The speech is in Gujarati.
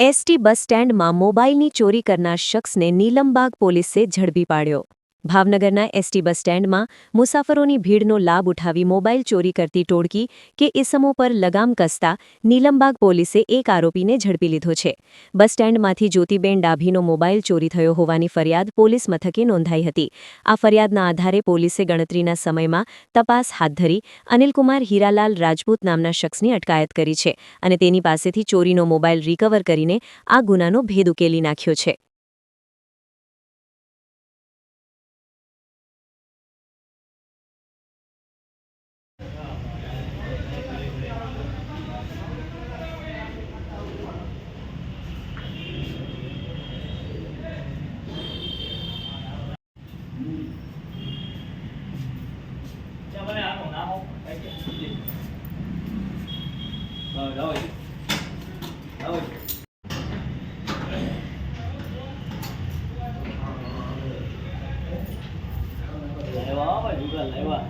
એસટી બસ સ્ટેન્ડમાં મોબાઈલની ચોરી કરનાર શખ્સને નીલમબાગ પોલીસે ઝડપી પાડ્યો. ભાવનગરના એસટી બસ સ્ટેન્ડમાં મુસાફરોની ભીડનો લાભ ઉઠાવી મોબાઈલ ચોરી કરતી ટોળકી કે ઇસમો પર લગામ કસતા નીલમબાગ પોલીસે એક આરોપીને ઝડપી લીધો છે. બસ સ્ટેન્ડમાંથી જ્યોતિબેન ડાભીનો મોબાઈલ ચોરી થયો હોવાની ફરિયાદ પોલીસ મથકે નોંધાઈ હતી. આ ફરિયાદના આધારે પોલીસે ગણતરીના સમયમાં તપાસ હાથ ધરી અનિલકુમાર હીરાલાલ રાજપૂત નામના શખ્સની અટકાયત કરી છે અને તેની પાસેથી ચોરીનો મોબાઈલ રિકવર કરીને આ ગુનાનો ભેદ ઉકેલી નાખ્યો છે. rồi rồi. Rồi. Lại bỏ và chụp hình lại qua